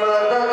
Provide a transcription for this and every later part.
Mother.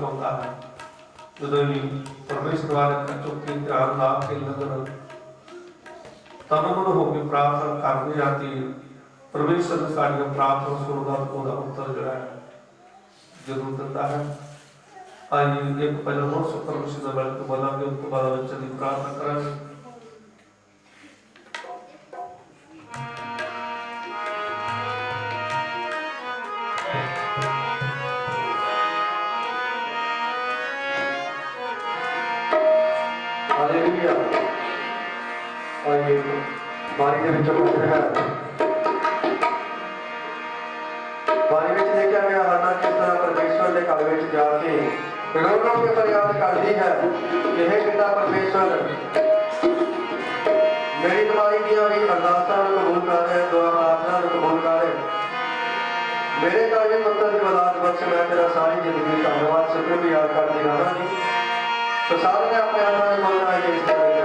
ਪਰਮੇਸ਼ਰ ਹੁੰਦਾ ਹੈ। ਜਦੋਂ ਵੀ ਪਰਮੇਸ਼ਰ ਵਾਲੇ ਅੱਖਾਂ ਚੁੱਕ ਕੇ ਧਿਆਨ ਲਾ ਕੇ ਲੱਗਣ ਤਨ ਮਨ ਹੋ ਕੇ ਪ੍ਰਾਰਥਨਾ ਕਰਨੀ ਜਾਂਦੀ ਹੈ ਪਰਮੇਸ਼ਰ ਨੇ ਸਾਡੀਆਂ ਪ੍ਰਾਰਥਨਾ ਸੁਣਦਾ ਤੇ ਉਹਦਾ ਉੱਤਰ ਜਿਹੜਾ ਹੈ, ਜ਼ਰੂਰ ਦਿੰਦਾ ਹੈ। ਆਈ ਇੱਕ ਪਹਿਲਾਂ ਨੋ ਸੋ ਪਰਮੇਸ਼ਰ ਦਾ ਬਲ ਤੋਂ ਬੋਲਾਂਗੇ ਉਸ ਤੋਂ ਬਾਅਦ ਵਿੱਚ ਦੀ ਪ੍ਰਾਰਥਨਾ ਕਰਾਂਗੇ। गौरव को तैयार करती है यह पिता परमेश्वर मेरी तुम्हारी दिया भी अरदासा कबूल कर रहे दुआ प्रार्थना कबूल कर रहे मेरे कार्य पुत्र की वलाद बख्श मैं तेरा सारी जिंदगी धन्यवाद शुक्र भी याद करती रहा जी तो सारे अपने आप में बोलना है कि इस तरह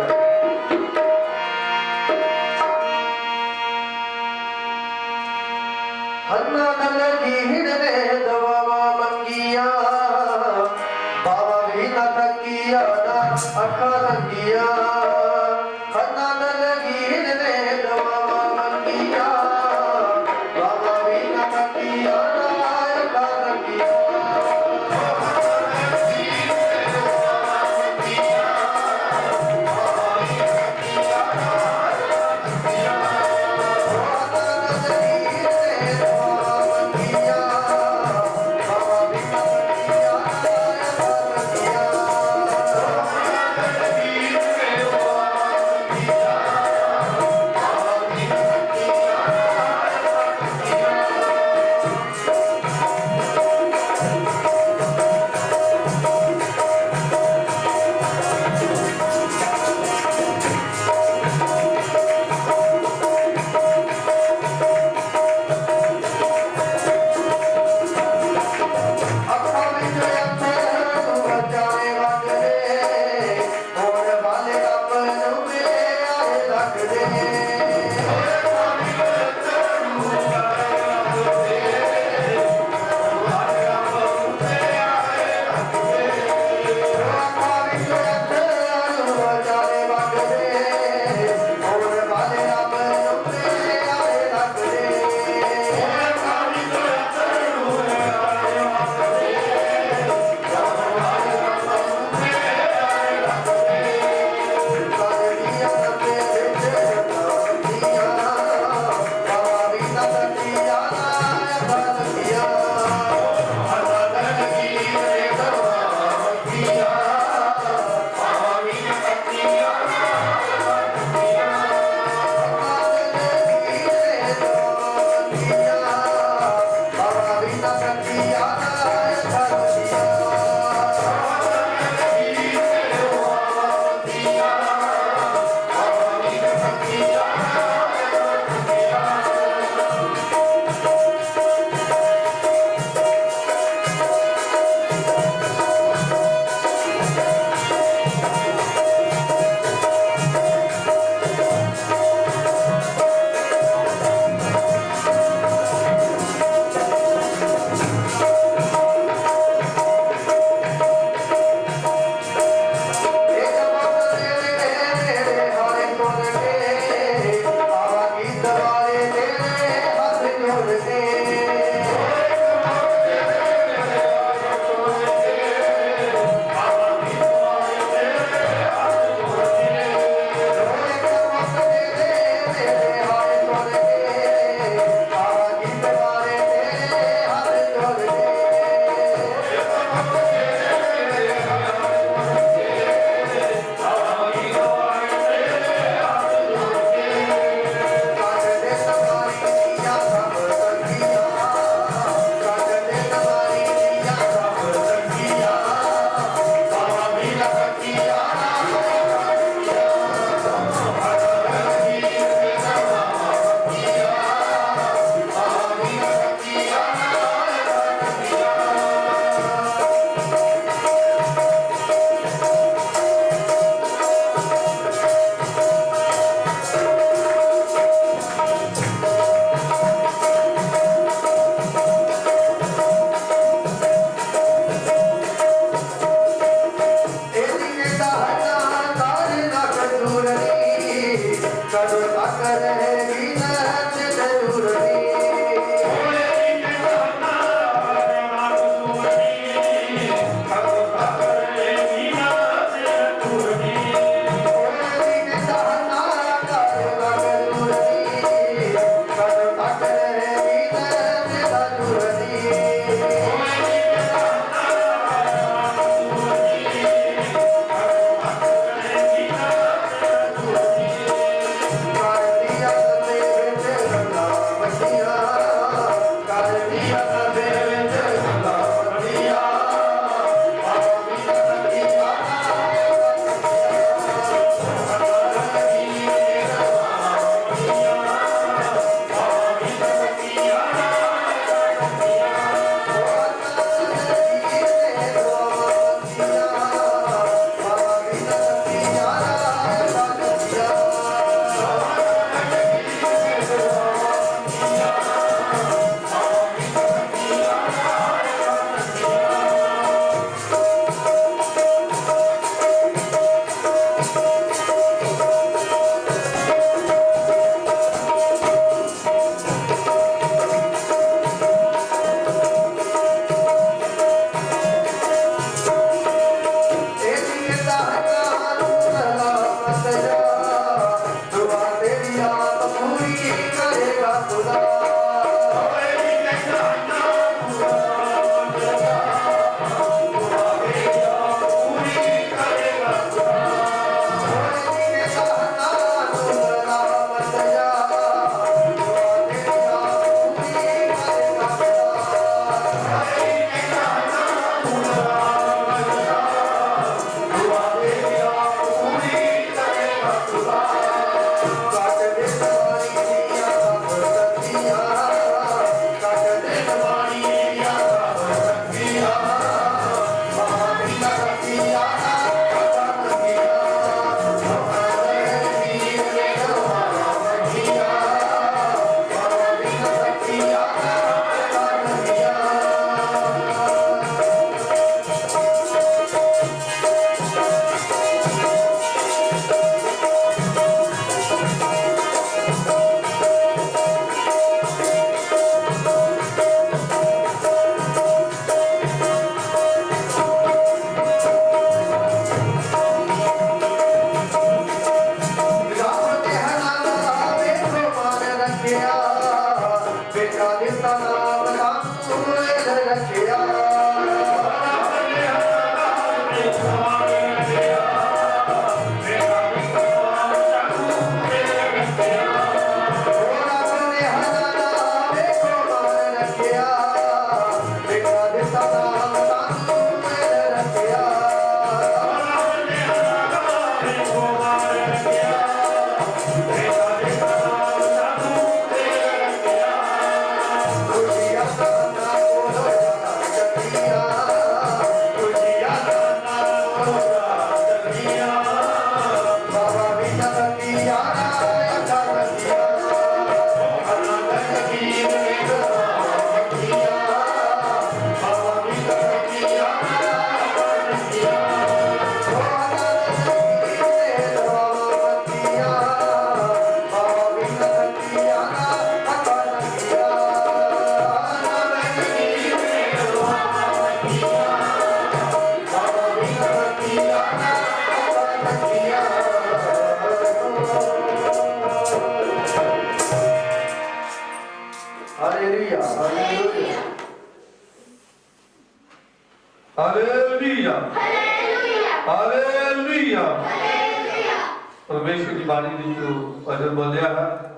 ਬੋਲਿਆ ਹੈ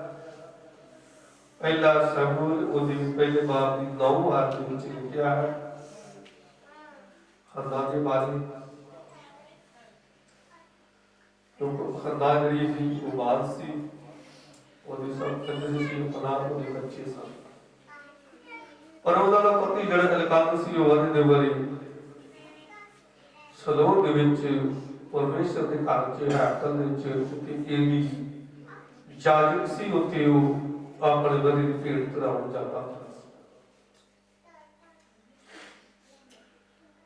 ਪਹਿਲਾ ਸਮੂਹ ਉਹਦੀ ਪਹਿਲੇ ਬਾਪ ਦੀ ਨੌ ਆਇਤ ਦੇ ਵਿੱਚ ਲਿਖਿਆ ਹੈ। ਖੰਦਾ ਦੇ ਬਾਰੇ ਕਿਉਂਕਿ ਖੰਦਾ ਜਿਹੜੀ ਸੀ, ਉਹ ਬਾਦ ਸੀ। ਉਹਦੀ ਸਭ ਕਹਿੰਦੇ ਸੀ ਉਹ ਪਨਾਹ ਉਹਦੇ ਬੱਚੇ ਸਨ। ਪਰ ਉਹਦਾ ਦਾ ਪਤੀ ਜਿਹੜਾ ਅਲਕੰਦ ਸੀ, ਉਹ ਉਹਦੇ ਵਾਰੀ ਸਲੋਨ ਦੇ ਵਿੱਚ ਪਰਮੇਸ਼ਰ ਦੇ ਘਰ ਚ, ਹੈਕਲ ਦੇ ਵਿੱਚ, ਉੱਥੇ ਏਲੀ ਜਾਜਕ ਸੀ, ਉੱਥੇ ਉਹ ਆਪਣੇ ਬੰਦੇ ਦੀ ਭੇਡ ਚੜਾਉਣ ਜਾਂਦਾ ਹੁੰਦਾ ਸੀ।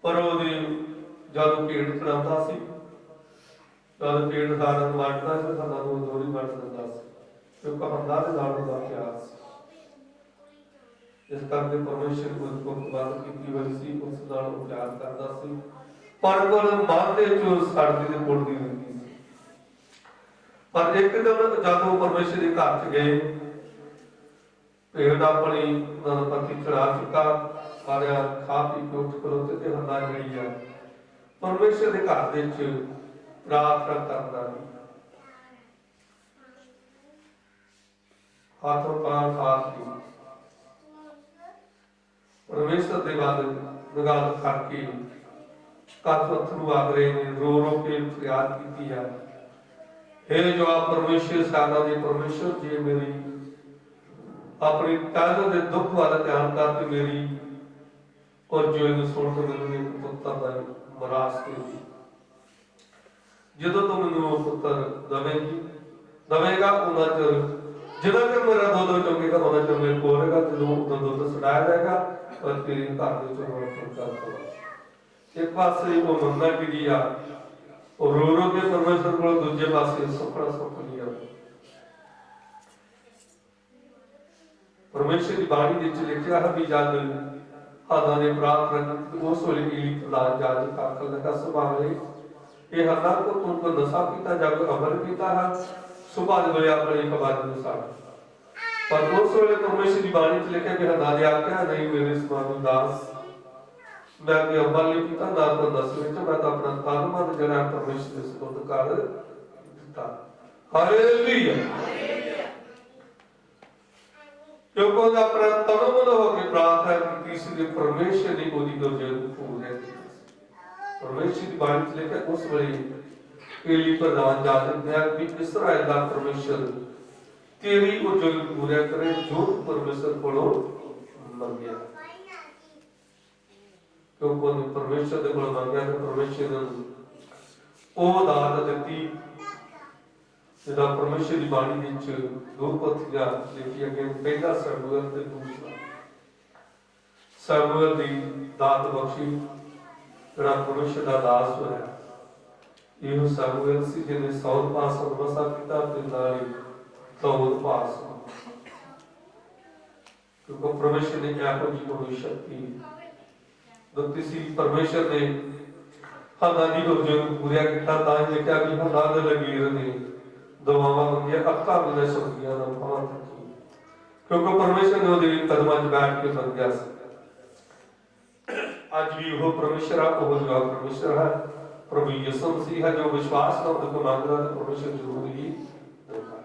ਪਰ ਉਹਦੇ ਜਦੋਂ ਭੇਡ ਚੜਾਉਂਦਾ ਸੀ, ਜਦ ਭੇਡ ਸਾਰਿਆਂ ਨੂੰ ਵੰਡਦਾ ਸੀ, ਤਾਂ ਨੂੰ ਦੋਰੀ ਵੰਡ ਦਿੰਦਾ ਸੀ। ਕਿਉਂਕਿ ਹੰਦਾ ਦੇ ਨਾਲ ਉਹਦਾ ਪਿਆਰ ਸੀ। ਇਸ ਕਰਕੇ ਪਰਮੇਸ਼ਰ ਨੂੰ ਉਸ ਤੋਂ ਬਾਤ ਕੀਤੀ ਹੋਈ ਸੀ, ਉਸ ਨਾਲ ਉਹ ਪਿਆਰ ਕਰਦਾ ਸੀ। ਪਰ ਪਰ ਮਨ ਦੇ ਚੋਂ ਸੜਦੀ ਤੇ ਪੁੱਟਦੀ ਰਹਿੰਦੀ ਸੀ ਪਰ ਇੱਕ ਦਿਨ ਜਦੋਂ ਪਰਮੇਸ਼ਰ ਦੇ ਘਰ ਚ ਗਏ, ਭੇਡ ਆਪਣੀ ਉਹਨਾਂ ਦਾ ਪਤੀ ਚੜਾ ਚੁੱਕਾ, ਸਾਰਿਆ ਖਾ ਪੀ ਕੇ ਉੱਠ ਖਲੋਤੇ ਤੇ ਹੰਦਾ ਜਿਹੜੀ ਆ ਪਰਮੇਸ਼ਰ ਦੇ ਘਰ ਦੇ ਵਿੱਚ ਪ੍ਰਾਰਥਨਾ ਕਰਦਾ ਸੀ। ਹੱਥੋਂ ਪਾਰ ਖਾਸ ਦੀ ਪਰਮੇਸ਼ਰ ਦੇ ਬਾਦ ਨਿਗਾਹ ਕਰਕੇ ਕੱਥ ਅਥਰੂ ਆਗਰੇ ਨੇ ਰੋ ਰੋ ਕੇ ਫਰਿਆਦ ਕੀਤੀ ਹੈ हे ਜੋ ਆਪ ਪਰਮੇਸ਼ਰ, ਸਾਡਾ ਦੇ ਪਰਮੇਸ਼ਰ, ਜੀ ਮੇਰੀ ਆਪਣੀ ਤਨ ਦੇ ਦੁੱਖ ਵਾਲਾ ਧਿਆਨ ਕਰਕੇ ਮੇਰੀ, ਔਰ ਜੋ ਇਹਨੂੰ ਸੁਣ ਕੇ ਮੈਨੂੰ ਇੱਕ ਪੁੱਤਰ ਦਾ ਮਰਾਸ ਦੇ ਜਦੋਂ ਤੂੰ ਮੈਨੂੰ ਉਹ ਪੁੱਤਰ ਦਵੇਂਗੀ, ਦਵੇਂਗਾ, ਉਹਨਾਂ ਚਿਰ ਜਦੋਂ ਕਿ ਮੇਰਾ ਦੁੱਧ ਚੁੰਗੇਗਾ, ਉਹਨਾਂ ਚਿਰ ਮੇਰੇ ਕੋਲ ਰਹੇਗਾ, ਜਦੋਂ ਉਹਦਾ ਦੁੱਧ ਛਡਾਇਆ ਜਾਏਗਾ ਔਰ ਤੇਰੇ ਘਰ ਦੇ ਚੋਂ ਹੋਰ ਕਰ ਇੱਕ ਪਾਸੇ ਉਹ ਮੰਨਾ ਜਿਹੜੀ ਆ ਉਹ ਰੋ ਰੋ ਕੇ ਪਰਮੇਸ਼ਰ ਕੋਲ ਦੂਜੇ ਪਾਸੇ ਸੁਪਨਾ ਸੁੱਖ ਲਿਆ ਪਰਮੇਸ਼ਰ ਦੀ ਬਾਣੀ ਵਿੱਚ ਲਿਖਿਆ ਹੈ ਵੀ ਜਦ ਹਾਦਾ ਨੇ ਪ੍ਰਾਰਥਨਾ ਕੀਤੀ ਉਸ ਵੇਲੇ ਈਲੀ ਪ੍ਰਦਾਨ ਜਾਜ ਕਾਕਲ ਲਗਾ ਸੁਭਾਵੇ ਇਹ ਹਰਨਾ ਕੋ ਤੁਮ ਕੋ ਦਸਾ ਕੀਤਾ ਜਗ ਅਮਰ ਕੀਤਾ ਹੈ ਸੁਭਾ ਦੇ ਵੇਲੇ ਆਪਣੇ ਕਬਾਦ ਨੂੰ ਸਾੜ ਪਰ ਉਸ ਵੇਲੇ ਪਰਮੇਸ਼ਰ ਦੀ ਬਾਣੀ ਵਿੱਚ ਲਿਖਿਆ ਕਿ ਹਰਨਾ ਦੇ ਆਖਿਆ, ਨਹੀਂ ਮੇਰੇ ਸਮਾਨ ਦਾਸ ਮੈਂ ਕਿ ਅਮਲ ਨਹੀਂ ਕੀਤਾ ਨਾ ਤਾਂ ਦਸ ਵਿੱਚ ਮੈਂ ਤਾਂ ਆਪਣਾ ਤਨ ਮਨ ਜਿਹੜਾ ਪਰਮੇਸ਼ਰ ਦੇ ਸਪੁਰਦ ਕਰ ਦਿੱਤਾ। ਹਾਲੇਲੂਇਆ ਕਿਉਂਕਿ ਉਹ ਆਪਣਾ ਤਨ ਮਨ ਹੋ ਕੇ ਪ੍ਰਾਰਥਨਾ ਕੀਤੀ ਸੀ ਕਿ ਪਰਮੇਸ਼ਰ ਦੀ ਉਹਦੀ ਦੁਰਜੇ ਪੂਰ ਹੈ ਪਰਮੇਸ਼ਰ ਦੀ ਬਾਣੀ ਚ ਲਿਖਿਆ, ਉਸ ਵੇਲੇ ਏਲੀ ਪ੍ਰਧਾਨ ਜਾ ਦਿੰਦਾ ਵੀ ਇਸਰਾਇਲ ਦਾ ਪਰਮੇਸ਼ਰ ਤੇਰੀ ਉਹ ਜੋ ਪੂਰਾ ਕਰੇ ਜੋ ਤੂੰ ਪਰਮੇਸ਼ਰ ਕੋਲੋਂ ਮੰਗਿਆ। ਕਿਉਂਕਿ ਉਹਨੇ ਪਰਮੇਸ਼ਰ ਦੇ ਕੋਲ ਮੰਗਿਆ ਤੇ ਪਰਮੇਸ਼ਰ ਨੇ ਉਹਨੂੰ ਉਹ ਦਾਤ ਦਿੱਤੀ, ਜਿਹਦਾ ਪਰਮੇਸ਼ਰ ਦੀ ਬਾਣੀ ਵਿੱਚ ਦੋ ਪੱਤੀਆਂ ਲਿਖੀਆਂ ਗਈਆਂ ਪਹਿਲਾ ਸਰਮੂਅਲ ਤੇ ਦੂਸਰਾ। ਸਰਮੂਅਲ ਦੀ ਦਾਤ ਬਖਸ਼ੀ, ਜਿਹੜਾ ਪਰਮੇਸ਼ਰ ਦਾ ਦਾਸ ਹੋਇਆ। ਇਹ ਸਰਮੂਅਲ ਸੀ, ਜਿਹਨੇ ਸੌਲ ਪਾਸ ਵਸਾ ਕੀਤਾ ਤੇ ਨਾਲ ਹੀ ਤੌਲ ਪਾਸ। ਕਿਉਂਕਿ ਪਰਮੇਸ਼ਰ ਨੇ ਇਹੋ ਜਿਹੀ ਕੋਈ ਸ਼ਕਤੀ ਦਿੱਤੀ ਸੀ ਪਰਮੇਸ਼ਰ ਨੇ। ਹਾਦਾ ਦੀ ਰੋਜੇ ਪੂਰਿਆ ਕੀਤਾ ਤਾਂ ਹੀ ਲਿਖਿਆ ਕਿ ਹਾਦਾ ਲਗੀਰ ਨੇ ਦੁਆਵਾਂ ਮੰਗੀਆਂ ਅੱਖਾਂ ਬਿਨਾਂ ਸੁਣੀਆਂ ਨਾ ਪਾਵਾਂ ਤੱਕੀ ਕਿਉਂਕਿ ਪਰਮੇਸ਼ਰ ਨੇ ਉਹਦੇ ਕਦਮਾਂ 'ਚ ਬੈਠ ਕੇ ਬਣ ਸੀ। ਅੱਜ ਵੀ ਉਹ ਪਰਮੇਸ਼ਰ ਆ, ਉਹ ਜਵਾ ਪਰਮੇਸ਼ਰ ਹੈ, ਪ੍ਰਭੂ ਯਿਸੂ ਮਸੀਹ ਹੈ, ਜੋ ਵਿਸ਼ਵਾਸ ਨਾਲ ਉਹਦੇ ਮੰਗਦਾ ਤੇ ਪਰਮੇਸ਼ਰ ਜ਼ਰੂਰ ਹੀ ਦੇਗਾ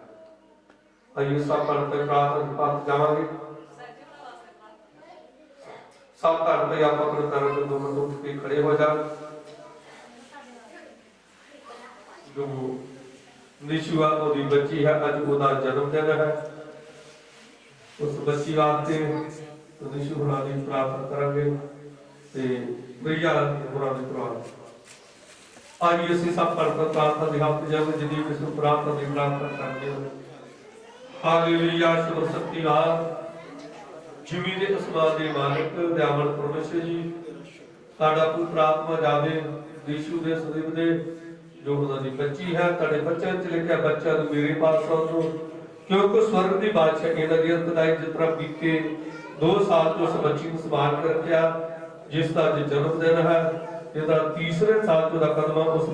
ਆਈਏ ਸਭ ਪੜ ਕੇ ਪ੍ਰਾਰਥਨਾ ਪਾਤ ਜਾਵਾਂਗੇ। ਸਭ ਘਰ ਤੇ ਆਪਾਂ ਆਪਣੇ ਪੈਰਾਂ ਤੇ ਦੋ ਮਿੰਟ ਉੱਠ ਕੇ ਖੜੇ ਹੋ ਜਾ। ਜੋ ਨਿਸ਼ੂਆ ਉਹਦੀ ਬੱਚੀ ਹੈ, ਅੱਜ ਉਹਦਾ ਜਨਮ ਦਿਨ ਹੈ। ਉਸ ਬੱਚੀ ਵਾਸਤੇ ਨਿਸ਼ੂ ਹੁਣਾਂ ਦੀ ਪ੍ਰਾਰਥਨਾ ਕਰਾਂਗੇ ਤੇ ਪ੍ਰਿਆ ਹੁਣਾਂ ਦੀ ਪ੍ਰਾਰਥਨਾ। ਅੱਜ ਅਸੀਂ ਸਭ ਪਰਮ ਪ੍ਰਾਰਥਨਾ ਦੇ ਹੱਥ ਜਦ ਜਿਹਦੀ ਇਸ ਪ੍ਰਾਰਥਨਾ ਦੀ ਪ੍ਰਾਰਥਨਾ ਕਰਦੇ ਹਾਂ ਹਾਲੇਲੂਇਆ ਸ਼ੁਭ ਸ਼ਕਤੀ ਜਿਵੇਂ ਦੇ ਅਸਮਾਨ ਦੇ ਮਾਲਕ ਦਿਆਵਨ ਪਰਮੇਸ਼ਰ ਜੀ, ਸਾਡਾ ਪੁੱਤਰ ਜਾਵੇ ਯੀਸ਼ੂ ਦੇ ਸਦੀਵ ਦੇ ਜੋ ਉਹਨਾਂ ਦੀ ਬੱਚੀ ਹੈ, ਤੁਹਾਡੇ ਬੱਚਿਆਂ ਚ ਲਿਖਿਆ ਬੱਚਾ ਨੂੰ ਮੇਰੇ ਪਾਸ ਆਉਣੋ ਕਿਉਂਕਿ ਸਵਰਗ ਦੀ ਬਾਦਸ਼ਾਹ ਇਹਨਾਂ ਦੀ ਅੰਤਦਾਈ ਜਿਸ ਤਰ੍ਹਾਂ ਬੀਤੇ 2 ਸਾਲ ਤੋਂ ਉਸ ਬੱਚੀ ਨੂੰ ਸੰਭਾਲ ਕੇ ਰੱਖਿਆ, ਜਿਸ ਦਾ ਅੱਜ ਜਨਮ ਦਿਨ ਹੈ, ਇਹਦਾ ਤੀਸਰੇ ਸਾਲ ਤੋਂ ਦਾ ਕਦਮ ਉਸ